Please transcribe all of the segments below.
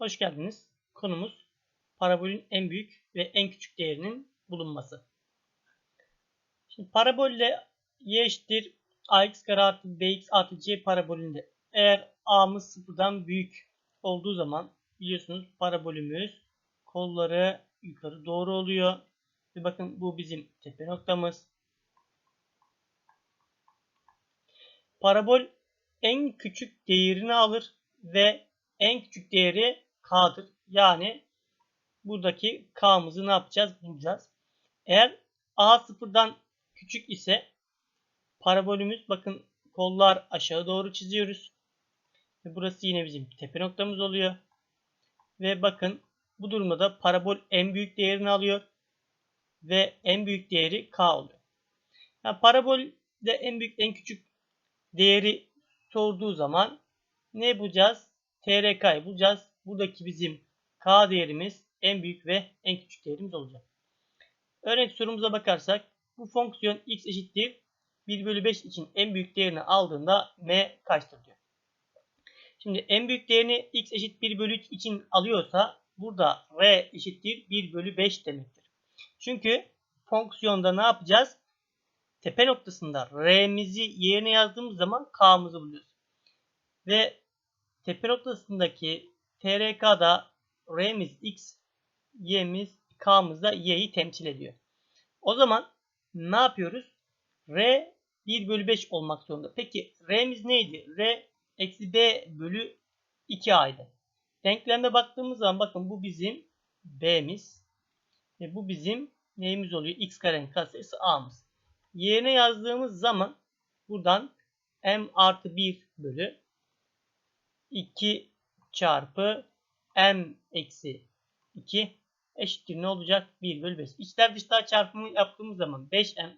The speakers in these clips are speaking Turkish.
Hoş geldiniz. Konumuz parabolün en büyük ve en küçük değerinin bulunması. Şimdi parabolle y eşittir ax kare artı bx artı c parabolünde eğer a'mız sıfırdan büyük olduğu zaman biliyorsunuz parabolümüz kolları yukarı doğru oluyor. Ve bakın bu bizim tepe noktamız. Parabol en küçük değerini alır ve en küçük değeri k'dır. Yani buradaki k'mızı ne yapacağız? Bulacağız. Eğer a sıfırdan küçük ise parabolümüz bakın kollar aşağı doğru çiziyoruz. Ve burası yine bizim tepe noktamız oluyor. Ve bakın bu durumda da parabol en büyük değerini alıyor. Ve en büyük değeri k oluyor. Yani parabolde en büyük en küçük değeri sorduğu zaman ne bulacağız? TRK'yı bulacağız. Buradaki bizim K değerimiz en büyük ve en küçük değerimiz olacak. Örnek sorumuza bakarsak bu fonksiyon x eşittir 1 bölü 5 için en büyük değerini aldığında m kaçtır diyor. Şimdi en büyük değerini x eşit 1 bölü 3 için alıyorsa burada r eşittir 1 bölü 5 demektir. Çünkü fonksiyonda ne yapacağız? Tepe noktasında r'mizi yerine yazdığımız zaman k'mızı buluyoruz. Ve tepe noktasındaki TRK'da R'miz X, Y'miz K'mız da Y'yi temsil ediyor. O zaman ne yapıyoruz? R 1 bölü 5 olmak zorunda. Peki R'miz neydi? R eksi B bölü 2A'ydı. Denklemde baktığımız zaman bakın bu bizim B'miz. Ve bu bizim neyimiz oluyor? X karenin katsayısı A'mız. Yerine yazdığımız zaman buradan M artı 1 bölü 2 çarpı m eksi 2 eşittir ne olacak? 1 bölü 5. İçler dışlar çarpımı yaptığımız zaman 5m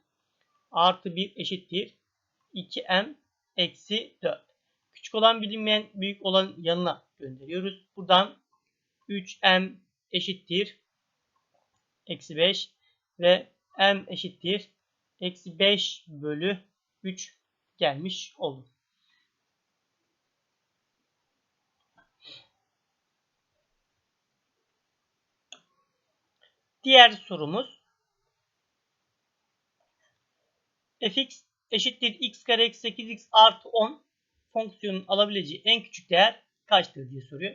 artı 1 eşittir 2m eksi 4. Küçük olan bilinmeyen büyük olan yanına gönderiyoruz. Buradan 3m eşittir eksi 5 ve m eşittir eksi 5 bölü 3 gelmiş olur. Diğer sorumuz fx eşittir x kare eksi 8x artı 10 fonksiyonun alabileceği en küçük değer kaçtır diye soruyor.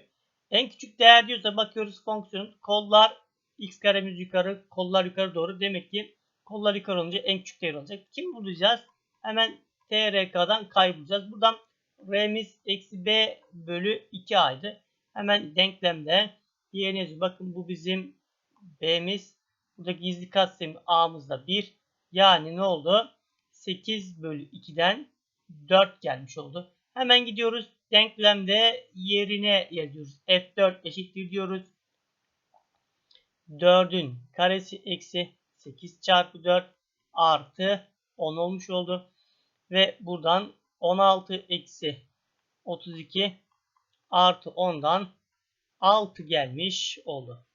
En küçük değer diyorsa bakıyoruz fonksiyonun kollar x karemiz yukarı kollar yukarı doğru demek ki kollar yukarı olunca en küçük değer olacak. Kim bulacağız? Hemen TRK'dan kaybolacağız. Buradan R'miz eksi B bölü 2A'ydı. Hemen denklemde diğerine. Bakın bu bizim B'miz. Burada gizli katsayım A'mız da 1. Yani ne oldu? 8 bölü 2'den 4 gelmiş oldu. Hemen gidiyoruz. Denklemde yerine yazıyoruz. F4 eşittir diyoruz. 4'ün karesi eksi 8 çarpı 4 artı 10 olmuş oldu. Ve buradan 16 eksi 32 artı 10'dan 6 gelmiş oldu.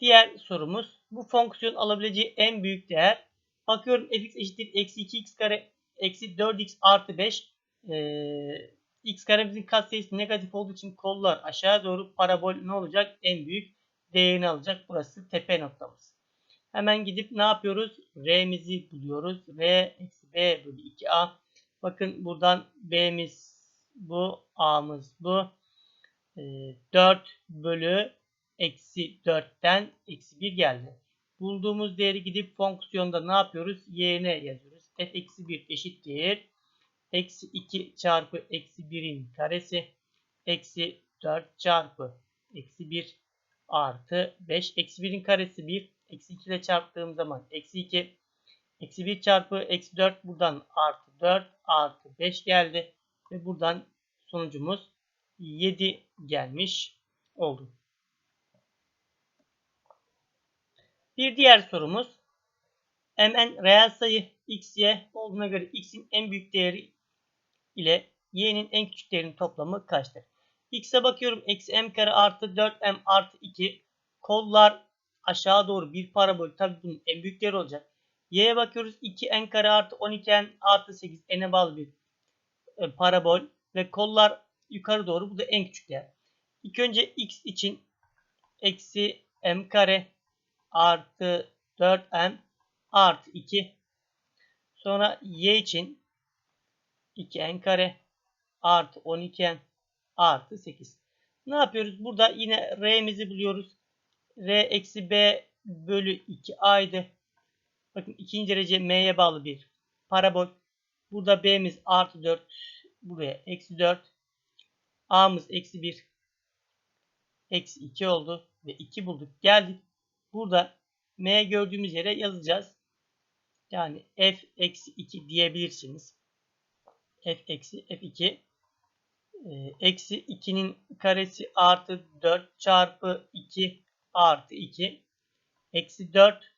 Diğer sorumuz bu fonksiyon alabileceği en büyük değer. Bakıyorum fx eşittir eksi 2x kare eksi 4x artı 5. Ee, x karemizin katsayısı negatif olduğu için kollar aşağı doğru parabol ne olacak? En büyük değerini alacak. Burası tepe noktamız. Hemen gidip ne yapıyoruz? R'mizi buluyoruz. R eksi B bölü 2A. Bakın buradan B'miz bu. A'mız bu. Ee, 4 bölü eksi 4'ten eksi 1 geldi. Bulduğumuz değeri gidip fonksiyonda ne yapıyoruz? Y'ne yazıyoruz. f eksi 1 eşittir. Eksi 2 çarpı eksi 1'in karesi. Eksi 4 çarpı eksi 1 artı 5. Eksi 1'in karesi 1. Eksi 2 ile çarptığım zaman eksi 2. Eksi 1 çarpı eksi 4 buradan artı 4 artı 5 geldi. Ve buradan sonucumuz 7 gelmiş oldu. Bir diğer sorumuz mn reel sayı x, y olduğuna göre x'in en büyük değeri ile y'nin en küçük değerinin toplamı kaçtır? x'e bakıyorum. Eksi m kare artı 4m artı 2. Kollar aşağı doğru bir parabol. Tabi bunun en büyük değeri olacak. y'ye bakıyoruz. 2n kare artı 12n artı 8 n'e bağlı bir e, parabol. Ve kollar yukarı doğru. Bu da en küçük değer. İlk önce x için eksi m kare artı 4m artı 2. Sonra y için 2n kare artı 12n artı 8. Ne yapıyoruz? Burada yine r'mizi buluyoruz. r eksi b bölü 2a'ydı. Bakın ikinci derece m'ye bağlı bir parabol. Burada b'miz artı 4. Buraya eksi 4. a'mız eksi 1. Eksi 2 oldu. Ve 2 bulduk. Geldik. Burada m gördüğümüz yere yazacağız. Yani f eksi 2 diyebilirsiniz. f eksi f2 e, eksi 2'nin karesi artı 4 çarpı 2 artı 2 eksi 4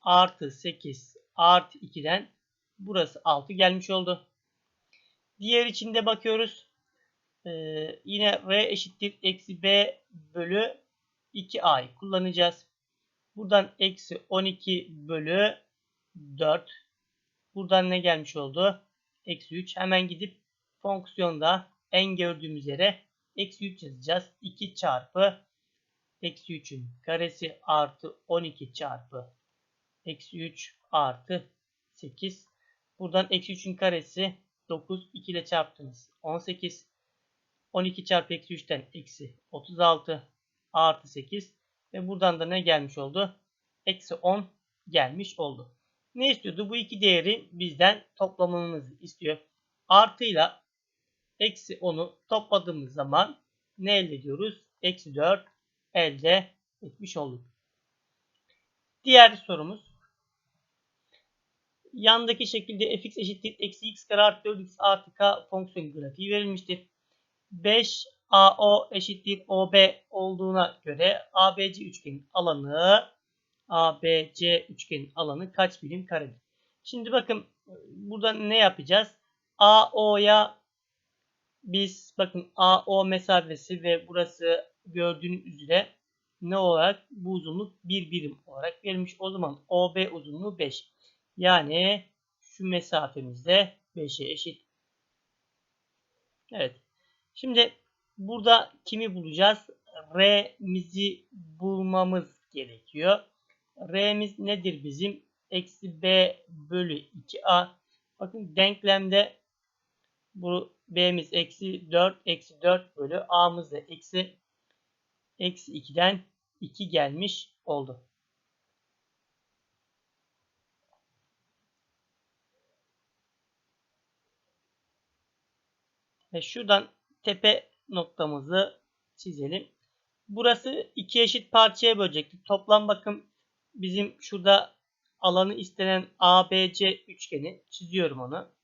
artı 8 artı 2'den burası 6 gelmiş oldu. Diğer içinde bakıyoruz. Ee, yine r eşittir eksi b bölü 2a'yı kullanacağız. Buradan eksi 12 bölü 4. Buradan ne gelmiş oldu? Eksi 3. Hemen gidip fonksiyonda en gördüğümüz yere eksi 3 yazacağız. 2 çarpı eksi 3'ün karesi artı 12 çarpı eksi 3 artı 8. Buradan eksi 3'ün karesi 9. 2 ile çarptınız. 18. 12 çarpı eksi 3'ten eksi 36 artı 8. Ve buradan da ne gelmiş oldu? Eksi 10 gelmiş oldu. Ne istiyordu? Bu iki değeri bizden toplamamızı istiyor. Artıyla eksi 10'u topladığımız zaman ne elde ediyoruz? Eksi 4 elde etmiş olduk. Diğer sorumuz. Yandaki şekilde fx eşittir eksi x kare artı 4x artı k fonksiyon grafiği verilmiştir. 5 AO eşittir OB olduğuna göre ABC üçgenin alanı ABC üçgenin alanı kaç birim karedir? Şimdi bakın burada ne yapacağız? AO'ya biz bakın AO mesafesi ve burası gördüğünüz üzere ne olarak bu uzunluk bir birim olarak verilmiş. O zaman OB uzunluğu 5. Yani şu mesafemiz de 5'e eşit. Evet. Şimdi burada kimi bulacağız? R'mizi bulmamız gerekiyor. R'miz nedir bizim? Eksi B bölü 2A. Bakın denklemde bu B'miz eksi 4 eksi 4 bölü A'mız da eksi eksi 2'den 2 gelmiş oldu. Ve şuradan tepe noktamızı çizelim. Burası iki eşit parçaya bölecektik. Toplam bakım bizim şurada alanı istenen ABC üçgeni çiziyorum onu.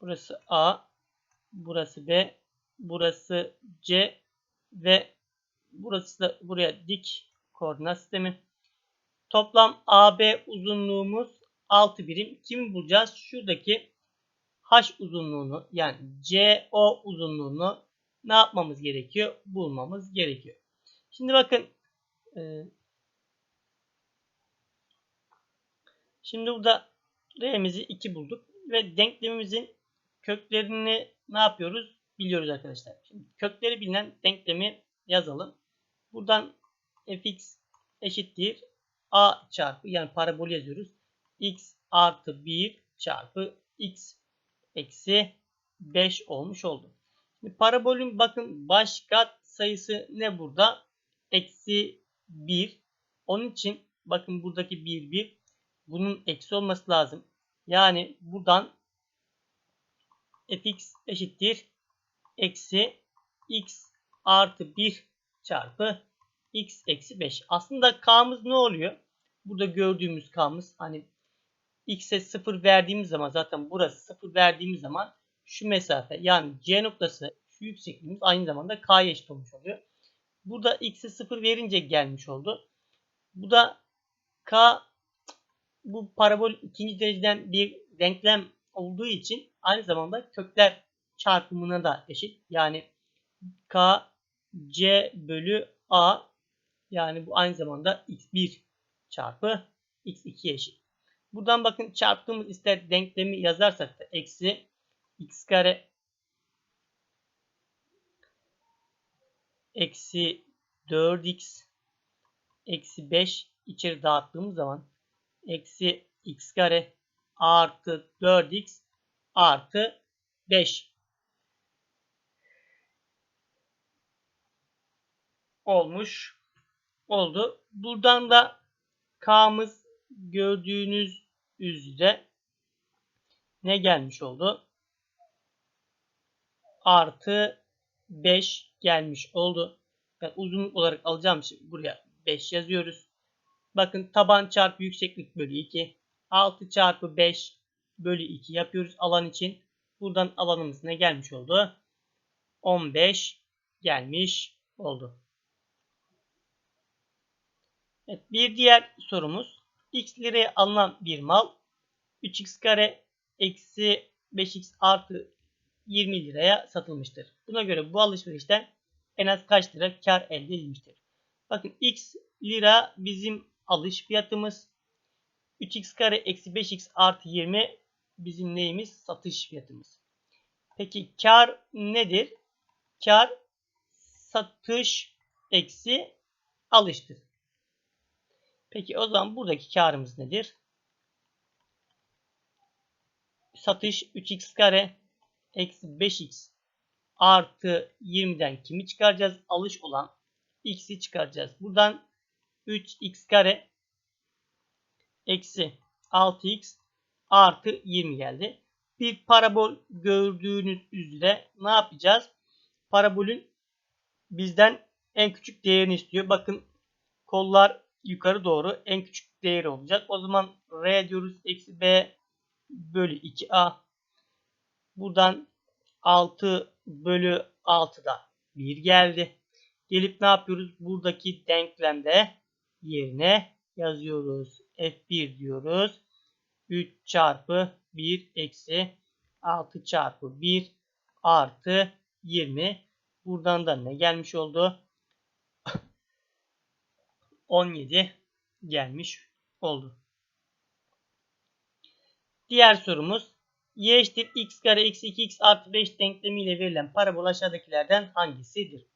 Burası A, burası B, burası C ve burası da buraya dik koordinat sistemi. Toplam AB uzunluğumuz 6 birim. Kimi bulacağız? Şuradaki H uzunluğunu yani CO uzunluğunu ne yapmamız gerekiyor? Bulmamız gerekiyor. Şimdi bakın e, şimdi burada R'mizi 2 bulduk ve denklemimizin köklerini ne yapıyoruz? Biliyoruz arkadaşlar. Şimdi kökleri bilinen denklemi yazalım. Buradan fx eşittir a çarpı yani parabol yazıyoruz. x artı 1 çarpı x eksi 5 olmuş oldu. Şimdi parabolün bakın baş kat sayısı ne burada? Eksi 1. Onun için bakın buradaki 1 1 bunun eksi olması lazım. Yani buradan fx eşittir eksi x artı 1 çarpı x eksi 5. Aslında k'mız ne oluyor? Burada gördüğümüz k'mız hani x'e 0 verdiğimiz zaman zaten burası 0 verdiğimiz zaman şu mesafe yani c noktası şu yüksekliğimiz aynı zamanda k'ya eşit olmuş oluyor. Burada x'e 0 verince gelmiş oldu. Bu da k bu parabol ikinci dereceden bir denklem olduğu için aynı zamanda kökler çarpımına da eşit. Yani k c bölü a yani bu aynı zamanda x1 çarpı x2 eşit. Buradan bakın çarptığımız işte denklemi yazarsak da eksi x kare eksi 4x eksi 5 içeri dağıttığımız zaman eksi x kare artı 4x artı 5 olmuş oldu. Buradan da k'mız gördüğünüz üzere ne gelmiş oldu? Artı 5 gelmiş oldu. Yani uzunluk olarak alacağım için buraya 5 yazıyoruz. Bakın taban çarpı yükseklik bölü 2. 6 çarpı 5 bölü 2 yapıyoruz alan için. Buradan alanımız ne gelmiş oldu? 15 gelmiş oldu. Evet, bir diğer sorumuz. X liraya alınan bir mal 3x kare eksi 5x artı 20 liraya satılmıştır. Buna göre bu alışverişten en az kaç lira kar elde edilmiştir? Bakın x lira bizim alış fiyatımız. 3x kare eksi 5x artı 20 bizim neyimiz? Satış fiyatımız. Peki kar nedir? Kar satış eksi alıştır. Peki o zaman buradaki karımız nedir? Satış 3x kare eksi 5x artı 20'den kimi çıkaracağız? Alış olan x'i çıkaracağız. Buradan 3x kare eksi 6x artı 20 geldi. Bir parabol gördüğünüz üzere ne yapacağız? Parabolün bizden en küçük değerini istiyor. Bakın kollar yukarı doğru en küçük değeri olacak. O zaman r diyoruz. Eksi b bölü 2a. Buradan 6 bölü 6'da 1 geldi. Gelip ne yapıyoruz? Buradaki denklemde yerine yazıyoruz. F1 diyoruz. 3 çarpı 1 eksi 6 çarpı 1 artı 20. Buradan da ne gelmiş oldu? 17 gelmiş oldu. Diğer sorumuz y eşittir x kare eksi 2x artı 5 denklemiyle verilen parabol aşağıdakilerden hangisidir?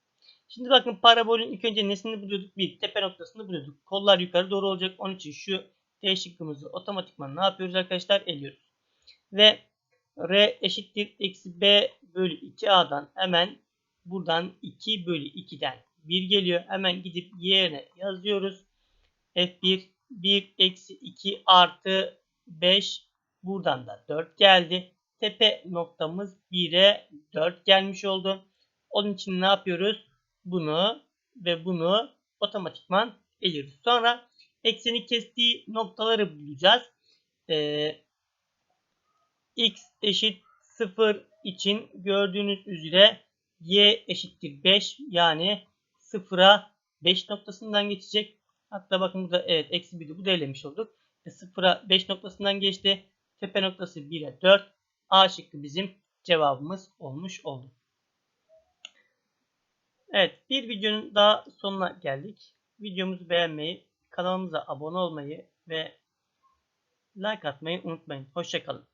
Şimdi bakın parabolün ilk önce nesini buluyorduk? Bir tepe noktasını buluyorduk. Kollar yukarı doğru olacak. Onun için şu D şıkkımızı otomatikman ne yapıyoruz arkadaşlar? Eliyoruz. Ve R eşittir eksi B bölü 2A'dan hemen buradan 2 bölü 2'den 1 geliyor. Hemen gidip yerine yazıyoruz. F1 1 eksi 2 artı 5 buradan da 4 geldi. Tepe noktamız 1'e 4 gelmiş oldu. Onun için ne yapıyoruz? Bunu ve bunu otomatikman eliyoruz. Sonra ekseni kestiği noktaları bulacağız. Ee, x eşit 0 için gördüğünüz üzere y eşittir 5 yani 0'a 5 noktasından geçecek. Hatta bakın burada evet eksi 1'i bu da olduk. 0'a 5 noktasından geçti. Tepe noktası 1'e 4. A şıkkı bizim cevabımız olmuş oldu. Evet bir videonun daha sonuna geldik. Videomuzu beğenmeyi, kanalımıza abone olmayı ve like atmayı unutmayın. Hoşçakalın.